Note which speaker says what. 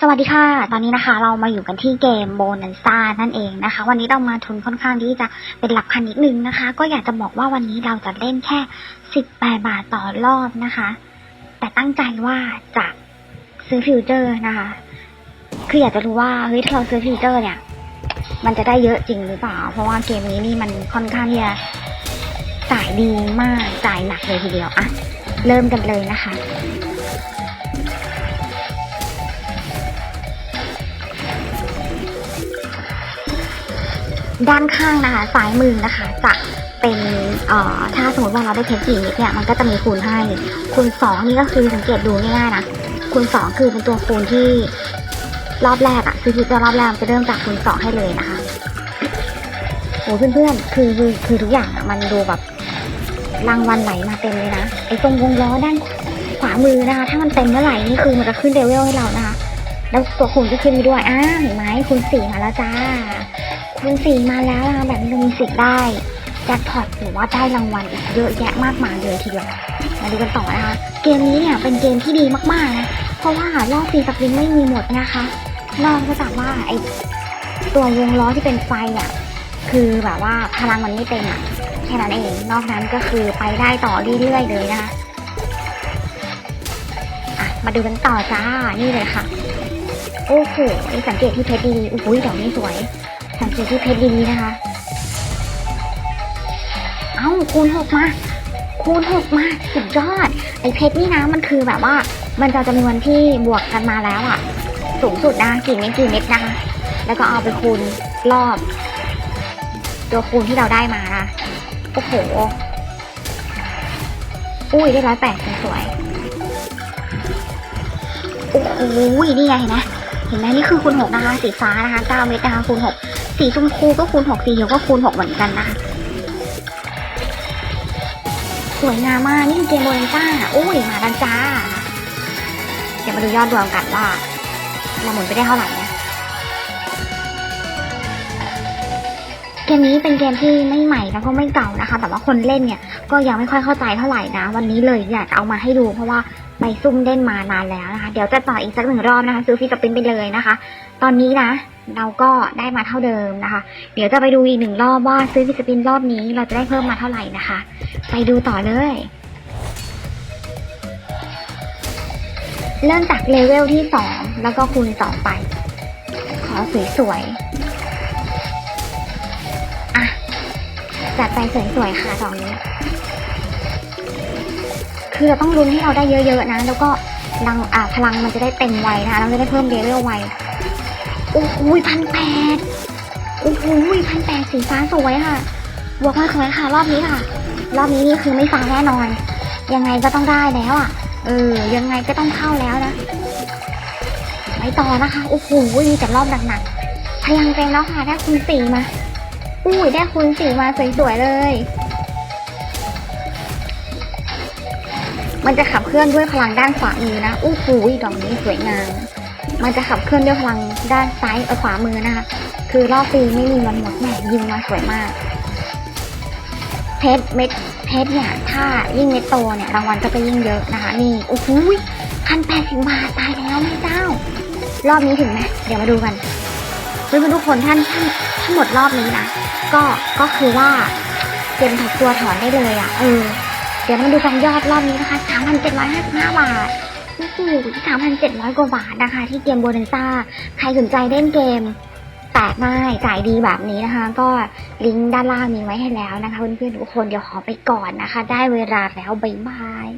Speaker 1: สวัสดีค่ะ ตอนนี้นะคะ เรามาอยู่กันที่เกมโบนันซ่านั่นเองนะคะ วันนี้เรามาทุนค่อนข้างที่จะเป็นหลักพันนิดนึงนะคะ ก็อยากจะบอกว่าวันนี้เราจะเล่นแค่18บาทต่อรอบนะคะ แต่ตั้งใจว่าจะซื้อฟิวเจอร์นะคะ คืออยากจะรู้ว่าเฮ้ยถ้าเราซื้อฟิวเจอร์เนี่ย มันจะได้เยอะจริงหรือเปล่า เพราะว่าเกมนี้นี่มันค่อนข้างที่จะจ่ายดีมากจ่ายหนักเลยทีเดียวอะเริ่มกันเลยนะคะ ด้านข้างนะคะซ้ายมือนะคะ จะเป็นอ่อถ้าสมมติว่าเราได้เพชรกี่เม็ดเนี่ยมันก็จะมีคูณให้คูณสองนี่ก็คือสังเกตดูง่ายๆนะคูณสองคือเป็นตัวคูณที่รอบแรกอะซื้อฟิวเจอร์รอบแรกจะเริ่มจากคูณสองให้เลยนะคะโอ้เพื่อนๆ คือคือคือทุกอย่างมันดูแบบรางวัลไหลมาเต็มเลยนะไอ้ตรงวงล้อด้านขวามือนะคะถ้ามันเต็มเมื่อไหร่นี่คือมันจะขึ้นเลเวลให้เรานะคะแล้วตัวคูณก็ขึ้นด้วยอ้าเห็นไหมคูณสี่มาแล้วจ้า คูณสี่มาแล้วนะคะแบบนี้เรามีสิได้แจ็คพอตหรือว่าได้รางวัลอีกเยอะแยะมากมายเลยทีเดียวมาดูกันต่อนะคะเกมนี้เนี่ยเป็นเกมที่ดีมากๆนะเพราะว่ารอบฟรีสปรินไม่มีหมดนะคะนอกจากว่าไอตัววงล้อที่เป็นไฟอะคือแบบว่าพลังมันไม่เต็มอะแค่นั้นเองนอกนั้นก็คือไปได้ต่อเรื่อยๆเลยนะคะะมาดูกันต่อจ้า นี่เลยค่ะ โอ้โหสังเกตที่เพชรดีๆอุ้ยดอกนี้สวย สังเกตที่เพชรดีๆนะคะ เอ้าคูณหกมา คูณหกมาสุดยอด ไอเพชรนี่นะมันคือแบบว่า มันจะจำนวนที่บวกกันมาแล้วอะสูงสุดนะกี่เม็ดกี่เม็ดนะคะ แล้วก็เอาไปคูณรอบ ตัวคูณที่เราได้มานะโอ้โห อุ้ยได้ร้อยแปดสวยๆโอ้โหนี่ไงเห็นไหมเห็นไหมนี่คือคูณหกนะคะสีฟ้านะคะเก้าเม็ดนะคะคูณหก สีชมพูก็คูณหกสีเขียวก็คูณหกเหมือนกันนะสวยงามมากนี่คือเกมโบนันซ่าอุ้ยมาดันจ้า เดี๋ยวมาดูยอดรวมกันว่าเราหมุนไปได้เท่าไหร่นะเกมนี้เป็นเกมที่ไม่ใหม่แล้วก็ไม่เก่านะคะ แต่ว่าคนเล่นเนี่ยก็ยังไม่ค่อยเข้าใจเท่าไหร่นะ วันนี้เลยอยากเอามาให้ดูเพราะว่า ไปซุ่มเล่นมานานแล้วนะคะ เดี๋ยวจะต่ออีกสักหนึ่งรอบนะคะ ซื้อฟรีสปินไปเลยนะคะ ตอนนี้นะ เราก็ได้มาเท่าเดิมนะคะ เดี๋ยวจะไปดูอีกหนึ่งรอบว่าซื้อฟรีสปินรอบนี้เราจะได้เพิ่มมาเท่าไหร่นะคะ ไปดูต่อเลยเริ่มจากเลเวลที่สองแล้วก็คูณสองไป ขอสวยๆ อะ จัดไปสวยๆ ค่ะดอกนี้ คือเราต้องลุ้นให้เราได้เยอะๆนะ แล้วก็รังอ่าพลังมันจะได้เต็มไวนะคะเราจะได้เพิ่มเลเวลไวโอ้โหพันแปดโอ้โหพันแปดสีฟ้าสวยค่ะบวกมาสวยค่ะ รอบนี้ค่ะ รอบนี้นี่คือไม่ฟังแน่นอน ยังไงก็ต้องได้แล้วอะ เออ ยังไงก็ต้องเข้าแล้วนะไปต่อนะคะโอ้โหมีแต่รอบหนักๆพลังเต็มแล้วค่ะได้คูณสี่มาอุ้ยได้คูณสี่มาสวยๆเลย มันจะขับเคลื่อนด้วยพลังด้านขวามือนะอู้หูดอกนี้สวยงาม มันจะขับเคลื่อนด้วยพลังด้านซ้ายเออขวามือนะคะ คือรอบปีไม่มีวันหมดแหมยิงมาสวยมาก เพชรเม็ดเพชรเนี่ยถ้ายิ่งเม็ดโตเนี่ยรางวัลก็จะยิ่งเยอะนะคะ นี่โอ้โหพันแปดสิบบาทตายแล้วแม่เจ้า รอบนี้ถึงไหมเดี๋ยวมาดูกันเพื่อนๆทุกคนท่านท่านท่านหมดรอบนี้นะก็ก็คือว่าเตรียมถอดตัวถอนได้เลยอะเออ เดี๋ยวมาดูกันยอดรอบนี้นะคะ 3,755 บาทนี่คือ3,700 กว่าบาทนะคะ ที่เกมโบนันซ่า ใครสนใจเล่นเกมแตกง่ายจ่ายดีแบบนี้นะคะ ก็ลิงก์ด้านล่างมีไว้ให้แล้วนะคะเพื่อนๆทุกคนเดี๋ยวขอไปก่อนนะคะ ได้เวลาแล้ว บ๊ายบาย